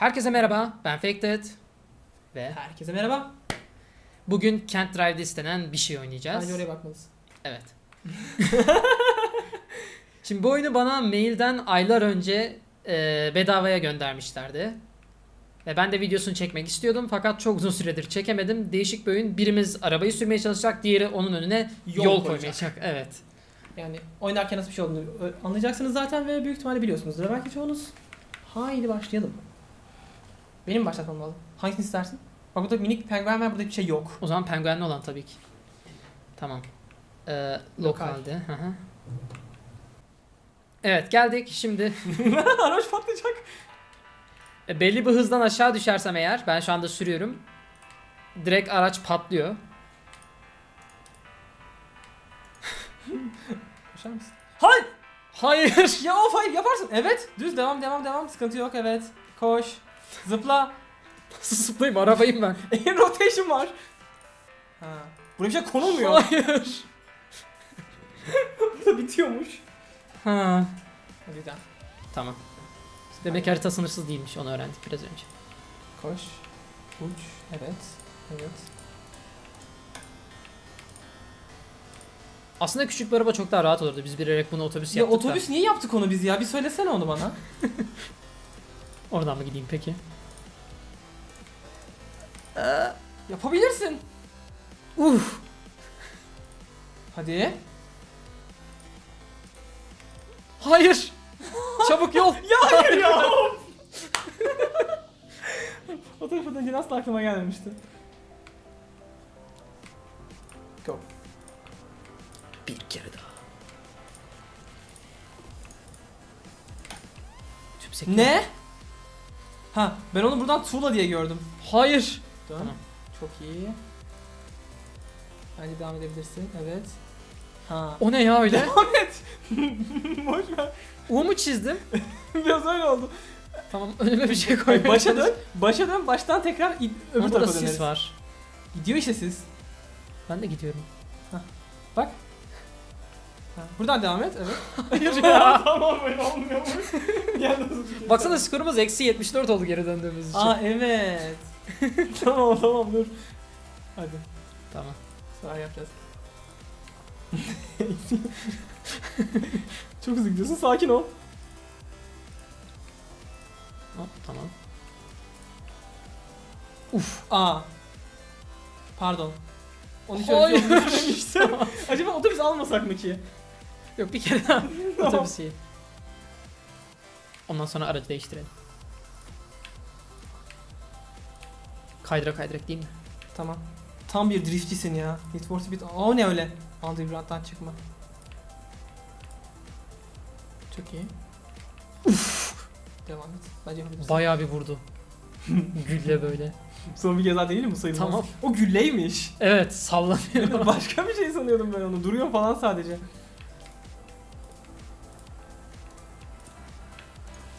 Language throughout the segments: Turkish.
Herkese merhaba, ben Faked ve Herkese merhaba. bugün Kent Drive'de istenen bir şey oynayacağız. Bence oraya bakmalısın. Evet. Şimdi bu oyunu bana mailden aylar önce e, bedavaya göndermişlerdi. Ve ben de videosunu çekmek istiyordum fakat çok uzun süredir çekemedim. Değişik bir oyun. Birimiz arabayı sürmeye çalışacak, diğeri onun önüne yol, Yol koymayacak. Evet. Yani oynarken nasıl bir şey olduğunu ö- anlayacaksınız zaten ve büyük ihtimalle biliyorsunuzdur. Belki çoğunuz. Haydi başlayalım. Benim mi başlatmam lazım? Hangisini istersin? Bak burada minik penguen var burada bir şey yok. O zaman penguenli olan tabii ki. Tamam. Ee, Lokal. lokalde. hı hı. Evet geldik. Şimdi Araç patlayacak. E, belli bir hızdan aşağı düşersem eğer ben şu anda sürüyorum. Direkt araç patlıyor. Koşar mısın? Hayır! Hayır. Ya of hayır yaparsın. Evet. Düz devam devam devam. Sıkıntı yok evet. Koş. Zıpla. Nasıl zıplayayım arabayım ben. Air rotation var. Ha. Buraya bir şey konulmuyor. Hayır. Burada bitiyormuş. Ha. Güzel. Tamam. Demek harita sınırsız değilmiş onu öğrendik biraz önce. Koş. Uç. Evet. Evet. Aslında küçük bir araba çok daha rahat olurdu. Biz bilerek bunu otobüs Ya yaptık otobüs niye yaptık onu biz ya? Bir söylesene onu bana. da. Oradan mı gideyim peki? Yapabilirsin. Uf. Hadi. Hayır. Çabuk yol. Ya hayır ya. o tarafa dönünce asla aklıma gelmemişti. Go. Bir kere daha. Tümsek Ne? Ha ben onu buradan tuğla diye gördüm. Hayır. Dön. Tamam. Çok iyi. Bence devam edebilirsin. Evet. Ha. O ne ya öyle? Devam et. Boş ver. U mu çizdim? Biraz öyle oldu. Tamam önüme bir şey koymaya başa dön. Başa dön. Baştan tekrar öbür tarafa sis döneriz. var. Gidiyor işte siz. Ben de gidiyorum. Bak. Buradan devam et. Evet. Tamam böyle olmuyor mu? Gel nasıl tutuyorsun? Baksana skorumuz eksi 74 oldu geri döndüğümüz için. Aa evet. tamam tamam dur. Hadi. Tamam. Sonra yapacağız. Çok hızlı gidiyorsun. Sakin ol. Hop, tamam. Uf. Aa. Pardon. Onu hiç Hayır. öyle bir şey düşünmemiştim. Acaba otobüs almasak mı ki? Yok bir kere daha Tamam. otobüs iyi. Ondan sonra aracı değiştirelim. Kaydıra kaydırak değil mi? Tamam. Tam bir driftçisin ya. Need for Speed. O ne öyle? Underground'dan çıkma. Çok iyi. Devam et. Bence yapabilirsin. Bayağı bir vurdu. Gülle böyle. Son bir kez daha değil mi sayılmaz? Tamam. O gülleymiş. Evet sallanıyor. Başka bir şey sanıyordum ben onu. Duruyor falan sadece.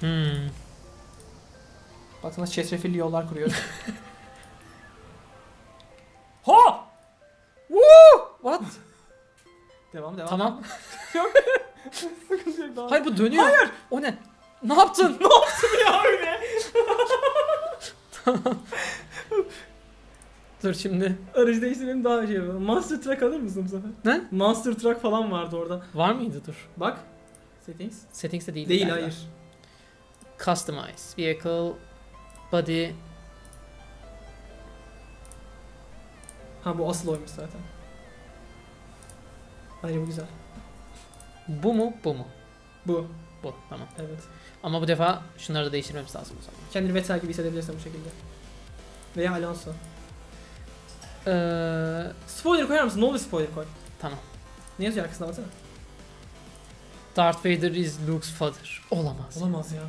Hmm. Bak sana çetrefilli yollar kuruyor. ha! Woo! What? Devam devam. Tamam. Sıkıntı yok daha. Hayır bu dönüyor. Hayır. O ne? Ne yaptın? ya öyle. Dur şimdi. Aracı değiştirelim daha şey yapalım. Monster Truck alır mısın bu sefer? Ne? Monster Truck falan vardı orada. Var mıydı dur. Bak. Settings. Settings'te değil. Değil hayır. Customize. Vehicle. Body. Ha bu asıl oymuş zaten. Bence bu güzel. Bu mu bu mu? Bu. Bu tamam. Evet. Ama bu defa şunları da değiştirmemiz lazım o zaman. Kendini Vettel gibi hissedebilirsin bu şekilde. Veya Alonso. Ee, Spoiler koyar mısın? Ne olur spoiler koy. tamam. Ne yazıyor arkasına baksana. Darth Vader is Luke's father. Olamaz. Olamaz ya.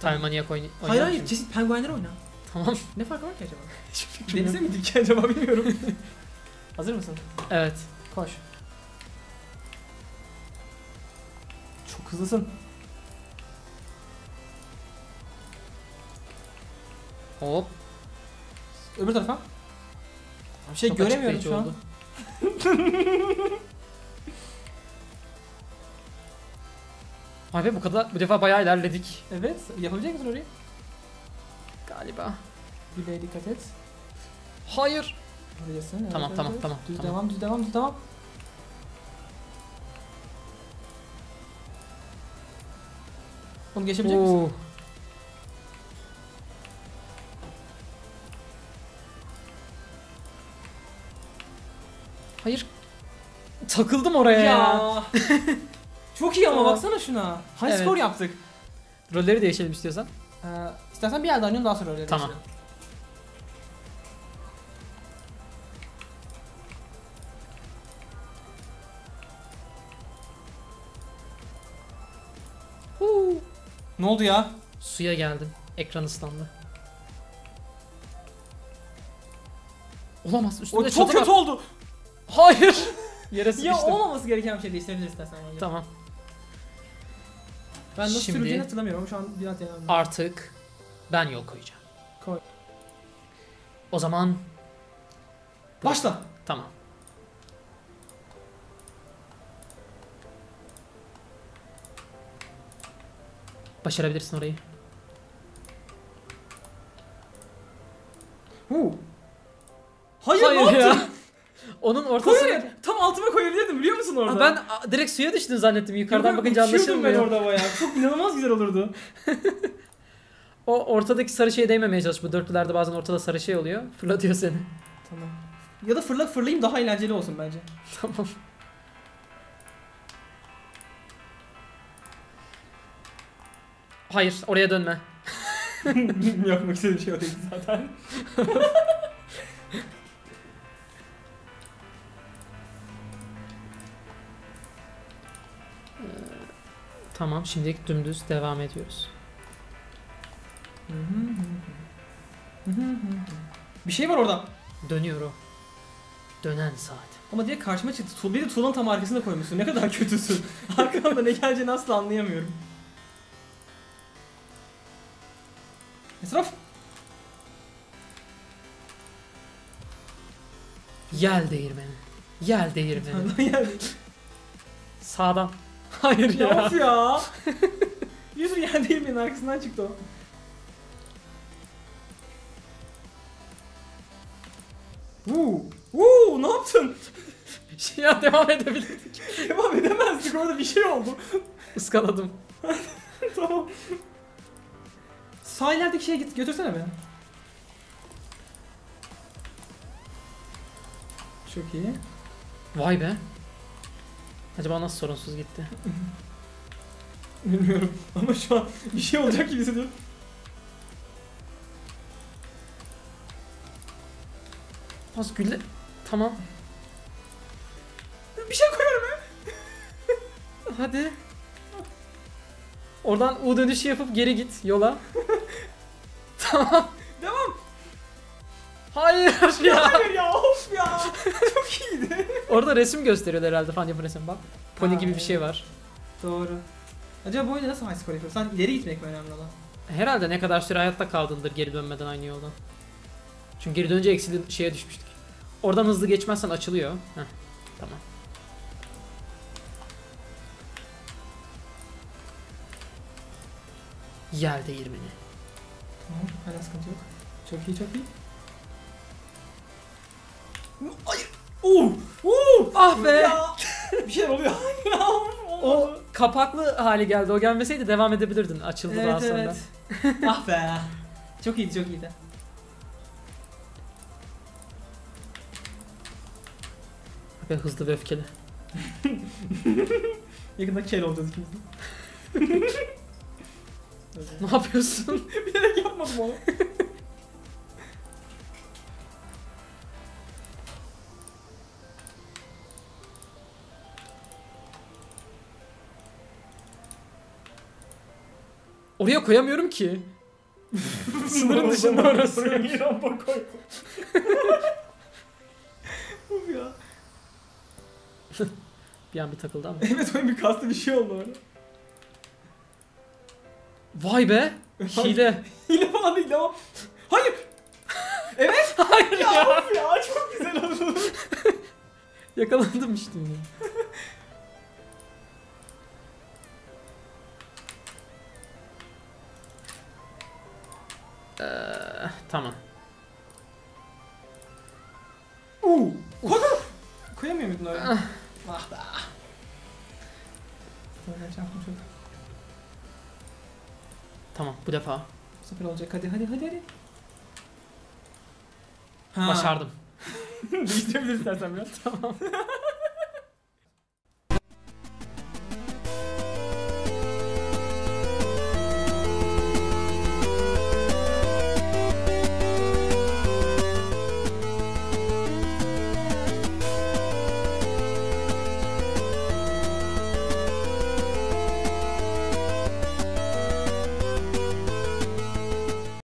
Time Maniac Hayır oynar hayır mısın? çeşit penguenler oyna. Tamam. Ne farkı var ki acaba? Denize mi dik acaba bilmiyorum. Hazır mısın? Evet. Koş. Çok hızlısın. Hop. Öbür tarafa. Bir şey Çok göremiyorum şu an. Vay be bu kadar bu defa bayağı ilerledik Evet. Yapabilecek misin orayı? galiba. Bileğe dikkat et. Hayır. Buradasın. Evet, Tamam, evet, tamam, evet. tamam, Düz tamam. devam, düz devam, düz devam. Onu geçebilecek misin? Oo. Hayır. Takıldım oraya ya. Çok iyi ama Tamam. baksana şuna. High Evet. score yaptık. Rolleri değişelim istiyorsan. Ee, istersen bir yerde oynayalım daha sonra öyle Tamam. değiştirelim. Huu. Ne oldu ya? Suya geldim. Ekran ıslandı. Olamaz. Üstünde O çok çatı var. kötü oldu. Hayır. Yere Ya olmaması gereken bir şey değiştirebiliriz istersen. bence. Tamam. Ben nasıl Şimdi- süreceğini hatırlamıyorum ama şu an biraz yanıldım. Artık ben yol koyacağım. Koy. O zaman Başla. tamam. Başarabilirsin orayı. Huu. Hayır, ne yaptın? ya. Onun ortasına... Koyar. Tam altıma koyabilirdim biliyor musun orada? Aa, ben a, direkt suya düştün zannettim. Yukarıdan Yok, bakınca uçuyordum ben anlaşılmıyor. orada bayağı. Çok inanılmaz güzel olurdu. O ortadaki sarı şeye değmemeye çalış. Bu dörtlülerde bazen ortada sarı şey oluyor. Fırlatıyor seni. Tamam. Ya da fırla fırlayayım daha eğlenceli olsun bence. tamam. Hayır, oraya dönme. Yapmak istediğim şey o değil zaten. Tamam, şimdilik dümdüz devam ediyoruz. Bir şey var orada. Dönüyor o. Dönen saat. Ama diye karşıma çıktı. Tuğ, bir de tuğlanın tam arkasında koymuşsun. Ne kadar kötüsün. Arkamda ne geleceğini asla anlayamıyorum. Esraf. Yel değirmeni. Yel değirmeni. Sağdan. Hayır ya ya. of ya. Yüzü yer değil benim arkasından çıktı o. Uuu. Uuu ne yaptın? ya devam edebilirdik. Devam edemezdik orada bir şey oldu. Iskaladım. tamam. Sağ ilerideki şeye git götürsene beni. Çok iyi. Vay be. Acaba nasıl sorunsuz gitti? Bilmiyorum ama şu an bir şey olacak gibi hissediyorum. Az gülle. Tamam. Bir şey koyuyorum ya. Hadi. Oradan U dönüşü yapıp geri git yola. tamam. Hayır ya. Hayır ya of ya. Çok iyiydi. Orada resim gösteriyor herhalde fan yapı resim bak. Pony Ha, gibi bir şey var. Doğru. Acaba bu oyunda nasıl high score yapıyorsun? Sen ileri gitmek mi önemli olan? Herhalde ne kadar süre hayatta kaldındır geri dönmeden aynı yoldan. Çünkü geri dönünce eksi şeye düşmüştük. Oradan hızlı geçmezsen açılıyor. Heh, tamam. Yel değirmeni. Tamam, hala sıkıntı yok. Çok iyi, çok iyi. Hayır. Oo! Oo! Ah be! Ya! bir şeyler oluyor. O kapaklı hali geldi. O gelmeseydi devam edebilirdin. Açıldı daha Evet sonra. evet. ah be. Çok iyiydi, çok iyiydi. Ve hızlı ve öfkeli. Yakında kel olacağız ikimiz de. Ne yapıyorsun? Bilerek yapmadım onu. Oraya koyamıyorum ki. Sınırın dışında orası. Buraya bir rampa koy. Of ya. Bir an bir takıldı ama. Evet oyun bir kastı bir şey oldu orada. Vay be! Hile. Hile falan değil devam. Hayır. Evet. Hayır Ya ya. of ya çok güzel oldu. Yakalandım işte yine. Tamam. Uuu. Koy Koyamıyor muydun öyle? ah be. Sonra çarptım çok. Tamam bu defa. Süper olacak. Hadi hadi hadi hadi. Ha. Başardım. Değiştirebiliriz istersen biraz. Tamam.